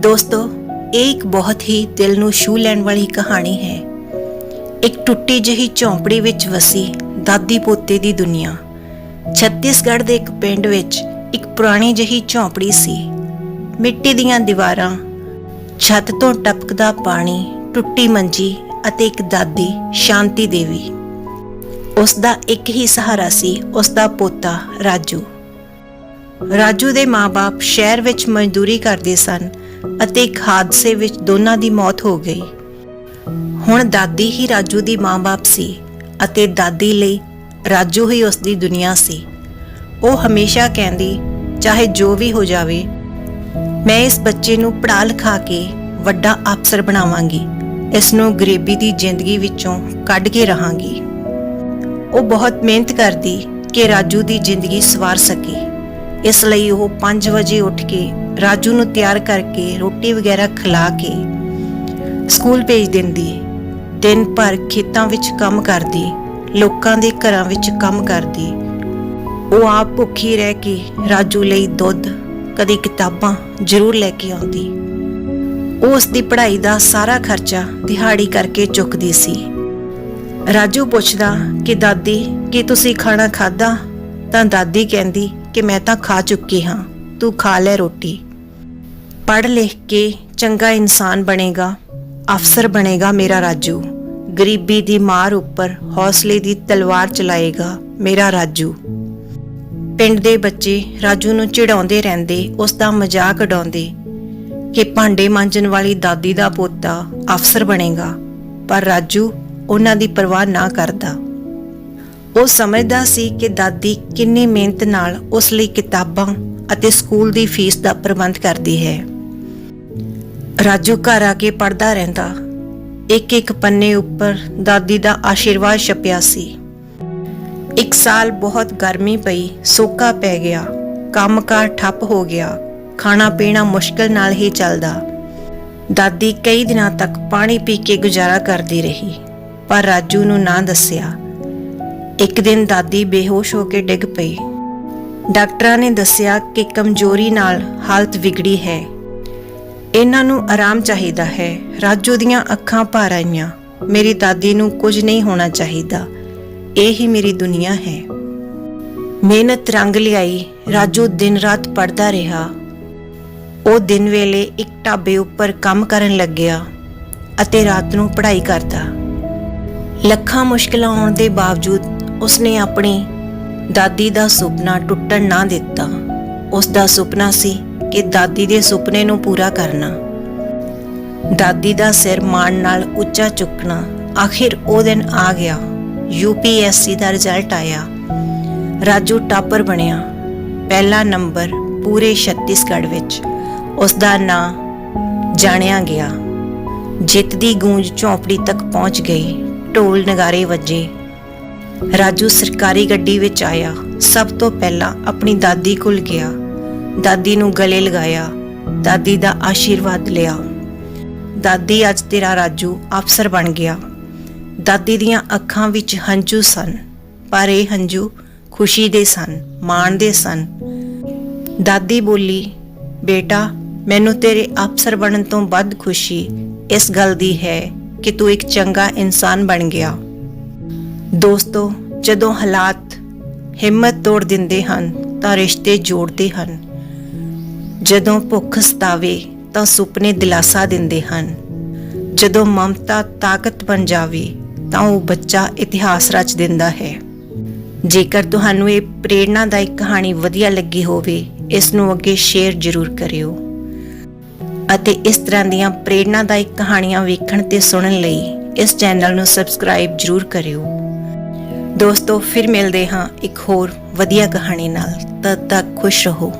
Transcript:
ਦੋਸਤੋ, ਇਹ ਇੱਕ ਬਹੁਤ ਹੀ ਦਿਲ ਨੂੰ ਛੂ ਲੈਣ ਵਾਲੀ ਕਹਾਣੀ ਹੈ। ਇੱਕ ਟੁੱਟੀ ਜਿਹੀ ਝੌਂਪੜੀ ਵਿੱਚ ਵਸੀ ਦਾਦੀ ਪੋਤੇ ਦੀ ਦੁਨੀਆ। ਛੱਤੀਸਗੜ੍ਹ ਦੇ ਇੱਕ ਪਿੰਡ ਵਿੱਚ ਇੱਕ ਪੁਰਾਣੀ ਜਿਹੀ ਝੌਂਪੜੀ ਸੀ। ਮਿੱਟੀ ਦੀਆਂ ਦੀਵਾਰਾਂ, ਛੱਤ ਤੋਂ ਟਪਕਦਾ ਪਾਣੀ, ਟੁੱਟੀ ਮੰਜੀ ਅਤੇ ਇੱਕ ਦਾਦੀ, ਸ਼ਾਂਤੀ ਦੇਵੀ। ਉਸ ਦਾ ਇੱਕ ਹੀ ਸਹਾਰਾ ਸੀ ਉਸ ਦਾ ਪੋਤਾ ਰਾਜੂ। ਰਾਜੂ ਦੇ ਮਾਪੇ ਸ਼ਹਿਰ ਵਿੱਚ ਮਜ਼ਦੂਰੀ ਕਰਦੇ ਸਨ ਅਤੇ ਇੱਕ ਹਾਦਸੇ ਵਿੱਚ ਦੋਨਾਂ ਦੀ ਮੌਤ ਹੋ ਗਈ। ਹੁਣ ਦਾਦੀ ਹੀ ਰਾਜੂ ਦੀ ਮਾਂ-ਬਾਪ ਸੀ ਅਤੇ ਦਾਦੀ ਲਈ ਰਾਜੂ ਹੀ ਉਸ ਦੀ ਦੁਨੀਆ ਸੀ। ਉਹ ਹਮੇਸ਼ਾ ਕਹਿੰਦੀ, ਚਾਹੇ ਜੋ ਵੀ ਹੋ ਜਾਵੇ, ਮੈਂ ਇਸ ਬੱਚੇ ਨੂੰ ਪੜ੍ਹਾ ਲਿਖਾ ਕੇ ਵੱਡਾ ਅਫਸਰ ਬਣਾਵਾਂਗੀ। ਇਸ ਨੂੰ ਗਰੀਬੀ ਦੀ ਜ਼ਿੰਦਗੀ ਵਿੱਚੋਂ ਕੱਢ ਕੇ ਰਹਾਂਗੀ। ਉਹ ਬਹੁਤ ਮਿਹਨਤ ਕਰਦੀ ਕਿ ਰਾਜੂ ਦੀ ਜ਼ਿੰਦਗੀ ਸਵਾਰ ਸਕੇ। ਇਸ ਲਈ ਉਹ 5 ਵਜੇ ਉੱਠ ਕੇ ਰਾਜੂ ਨੂੰ ਤਿਆਰ ਕਰਕੇ ਰੋਟੀ ਵਗੈਰਾ ਖਿਲਾ ਕੇ ਸਕੂਲ ਭੇਜ ਦਿੰਦੀ। ਦਿਨ ਭਰ ਖੇਤਾਂ ਵਿੱਚ ਕੰਮ ਕਰਦੀ, ਲੋਕਾਂ ਦੇ ਘਰਾਂ ਵਿੱਚ ਕੰਮ ਕਰਦੀ। ਉਹ ਆਪ ਭੁੱਖੀ ਰਹਿ ਕੇ ਰਾਜੂ ਲਈ ਦੁੱਧ, ਕਦੇ ਕਿਤਾਬਾਂ ਜ਼ਰੂਰ ਲੈ ਕੇ ਆਉਂਦੀ। ਉਹ ਉਸ ਦੀ ਪੜ੍ਹਾਈ ਦਾ ਸਾਰਾ ਖਰਚਾ ਦਿਹਾੜੀ ਕਰਕੇ ਚੁੱਕਦੀ ਸੀ। ਰਾਜੂ ਪੁੱਛਦਾ ਕਿ, ਦਾਦੀ, ਕੀ ਤੁਸੀਂ ਖਾਣਾ ਖਾਦਾ ਤਾਂ ਦਾਦੀ ਕਹਿੰਦੀ ਕਿ, ਮੈਂ ਤਾਂ ਖਾ ਚੁੱਕੀ ਹਾਂ। ਤੂੰ ਖਾ ਲੈ ਰੋਟੀ। ਪੜ੍ਹ ਲਿਖ ਕੇ ਚੰਗਾ ਇਨਸਾਨ ਬਣੇਗਾ, ਅਫਸਰ ਬਣੇਗਾ ਮੇਰਾ ਰਾਜੂ। ਗਰੀਬੀ ਦੀ ਮਾਰ ਉੱਪਰ ਹੌਸਲੇ ਦੀ ਤਲਵਾਰ ਚਲਾਏਗਾ ਮੇਰਾ ਰਾਜੂ। ਪਿੰਡ ਦੇ ਬੱਚੇ ਰਾਜੂ ਨੂੰ ਚਿੜਾਉਂਦੇ ਰਹਿੰਦੇ, ਉਸ ਦਾ ਮਜ਼ਾਕ ਉਡਾਉਂਦੇ ਕਿ ਭਾਂਡੇ ਮਾਂਜਣ ਵਾਲੀ ਦਾਦੀ ਦਾ ਪੋਤਾ ਅਫਸਰ ਬਣੇਗਾ, ਪਰ ਰਾਜੂ ਉਹਨਾਂ ਦੀ ਪਰਵਾਹ ਨਾ ਕਰਦਾ। ਉਹ ਸਮਝਦਾ ਸੀ ਕਿ ਦਾਦੀ ਕਿੰਨੀ ਮਿਹਨਤ ਨਾਲ ਉਸ ਲਈ ਕਿਤਾਬਾਂ ਅਤੇ ਸਕੂਲ ਦੀ ਫੀਸ ਦਾ ਪ੍ਰਬੰਧ ਕਰਦੀ ਹੈ। ਰਾਜੂ ਘਰ ਆ ਕੇ ਪੜਦਾ ਰਹਿੰਦਾ। ਇੱਕ ਇੱਕ ਪੰਨੇ ਉੱਪਰ ਦਾਦੀ ਦਾ ਆਸ਼ੀਰਵਾਦ ਛਪਿਆ ਸੀ। ਇੱਕ ਸਾਲ ਬਹੁਤ ਗਰਮੀ ਪਈ, ਸੋਕਾ ਪੈ ਗਿਆ, ਕੰਮਕਾਰ ਠੱਪ ਹੋ ਗਿਆ, ਖਾਣਾ ਪੀਣਾ ਮੁਸ਼ਕਲ ਨਾਲ ਹੀ ਚੱਲਦਾ। ਦਾਦੀ ਕਈ ਦਿਨਾਂ ਤੱਕ ਪਾਣੀ ਪੀ ਕੇ ਗੁਜ਼ਾਰਾ ਕਰਦੀ ਰਹੀ, ਪਰ ਰਾਜੂ ਨੂੰ ਨਾ ਦੱਸਿਆ। ਇੱਕ ਦਿਨ ਦਾਦੀ ਬੇਹੋਸ਼ ਹੋ ਕੇ ਡਿੱਗ ਪਈ। ਡਾਕਟਰਾਂ ਨੇ ਦੱਸਿਆ ਕਿ ਕਮਜ਼ੋਰੀ ਨਾਲ ਹਾਲਤ ਵਿਗੜੀ ਹੈ। ਇਹਨਾਂ ਨੂੰ ਆਰਾਮ ਚਾਹੀਦਾ ਹੈ। ਰਾਜੂ ਦੀਆਂ ਅੱਖਾਂ ਭਰ ਆਈਆਂ। ਮੇਰੀ ਦਾਦੀ ਨੂੰ ਕੁਝ ਨਹੀਂ ਹੋਣਾ ਚਾਹੀਦਾ। ਇਹ ਹੀ ਮੇਰੀ ਦੁਨੀਆ ਹੈ। ਮਿਹਨਤ ਰੰਗ ਲਿਆਈ। ਰਾਜੂ ਦਿਨ ਰਾਤ ਪੜਦਾ ਰਿਹਾ। ਉਹ ਦਿਨ ਵੇਲੇ ਇੱਕ ਢਾਬੇ ਉੱਪਰ ਕੰਮ ਕਰਨ ਲੱਗਿਆ ਅਤੇ ਰਾਤ ਨੂੰ ਪੜ੍ਹਾਈ ਕਰਦਾ। ਲੱਖਾਂ ਮੁਸ਼ਕਲਾਂ ਆਉਣ ਦੇ ਬਾਵਜੂਦ ਉਸਨੇ ਆਪਣੀ ਦਾਦੀ ਦਾ ਸੁਪਨਾ ਟੁੱਟਣ ਨਾ ਦਿੱਤਾ। ਉਸ ਦਾ ਸੁਪਨਾ ਸੀ ਕਿ ਦਾਦੀ ਦੇ ਸੁਪਨੇ ਨੂੰ ਪੂਰਾ ਕਰਨਾ। ਦਾਦੀ ਦਾ ਸਿਰ ਮਾਣ ਨਾਲ ਉੱਚਾ ਚੁੱਕਣਾ, ਆਖਿਰ ਉਹ ਦਿਨ ਆ ਗਿਆ। ਯੂਪੀਐਸਸੀ ਦਾ ਰਿਜ਼ਲਟ ਆਇਆ। ਰਾਜੂ ਟਾਪਰ ਬਣਿਆ। ਪਹਿਲਾ ਨੰਬਰ ਪੂਰੇ ਛੱਤੀਸਗੜ੍ਹ ਵਿੱਚ। ਉਸ ਦਾ ਨਾਂ ਜਾਣਿਆ ਗਿਆ। ਜਿੱਤ ਦੀ ਗੂੰਜ ਝੌਂਪੜੀ ਤੱਕ ਪਹੁੰਚ ਗਈ। ਢੋਲ ਨਗਾਰੇ ਵੱਜੇ। ਰਾਜੂ ਸਰਕਾਰੀ ਗੱਡੀ ਵਿੱਚ ਆਇਆ। ਸਭ ਤੋਂ ਪਹਿਲਾਂ ਆਪਣੀ ਦਾਦੀ ਕੋਲ ਗਿਆ। ਦਾਦੀ ਨੂੰ ਗਲੇ ਲਗਾਇਆ, ਦਾਦੀ ਦਾ ਆਸ਼ੀਰਵਾਦ ਲਿਆ। ਦਾਦੀ ਅੱਜ ਤੇਰਾ ਰਾਜੂ ਅਫਸਰ ਬਣ ਗਿਆ। ਦਾਦੀ ਦੀਆਂ ਅੱਖਾਂ ਵਿੱਚ ਹੰਝੂ ਸਨ, ਪਰ ਇਹ ਹੰਝੂ ਖੁਸ਼ੀ ਦੇ ਸਨ, ਮਾਣ ਦੇ ਸਨ। ਦਾਦੀ ਬੋਲੀ, ਬੇਟਾ, ਮੈਨੂੰ ਤੇਰੇ ਅਫਸਰ ਬਣਨ ਤੋਂ ਵੱਧ ਖੁਸ਼ੀ ਇਸ ਗੱਲ ਦੀ ਹੈ ਕਿ ਤੂੰ ਇੱਕ ਚੰਗਾ ਇਨਸਾਨ ਬਣ ਗਿਆ। ਦੋਸਤੋ, ਜਦੋਂ ਹਾਲਾਤ ਹਿੰਮਤ ਤੋੜ ਦਿੰਦੇ ਹਨ, ਤਾਂ ਰਿਸ਼ਤੇ ਜੋੜਦੇ ਹਨ। ਜਦੋਂ ਭੁੱਖ ਸਤਾਵੇ ਤਾਂ ਸੁਪਨੇ ਦਿਲਾਸਾ ਦਿੰਦੇ ਹਨ। ਜਦੋਂ ਮਮਤਾ ਤਾਕਤ ਬਣ ਜਾਵੇ ਤਾਂ ਉਹ ਬੱਚਾ ਇਤਿਹਾਸ ਰਚ ਦਿੰਦਾ ਹੈ। ਜੇਕਰ ਤੁਹਾਨੂੰ ਇਹ ਪ੍ਰੇਰਣਾਦਾਇਕ ਕਹਾਣੀ ਵਧੀਆ ਲੱਗੀ ਹੋਵੇ, ਇਸ ਨੂੰ ਅੱਗੇ ਸ਼ੇਅਰ ਜ਼ਰੂਰ ਕਰਿਓ। ਅਤੇ ਇਸ ਤਰ੍ਹਾਂ ਦੀਆਂ ਪ੍ਰੇਰਣਾਦਾਇਕ ਕਹਾਣੀਆਂ ਵੇਖਣ ਤੇ ਸੁਣਨ ਲਈ ਇਸ ਚੈਨਲ ਨੂੰ ਸਬਸਕ੍ਰਾਈਬ ਜ਼ਰੂਰ ਕਰਿਓ। ਦੋਸਤੋ, ਫਿਰ ਮਿਲਦੇ ਹਾਂ ਇੱਕ ਹੋਰ ਵਧੀਆ ਕਹਾਣੀ ਨਾਲ। ਤਦ ਤੱਕ ਖੁਸ਼ ਰਹੋ।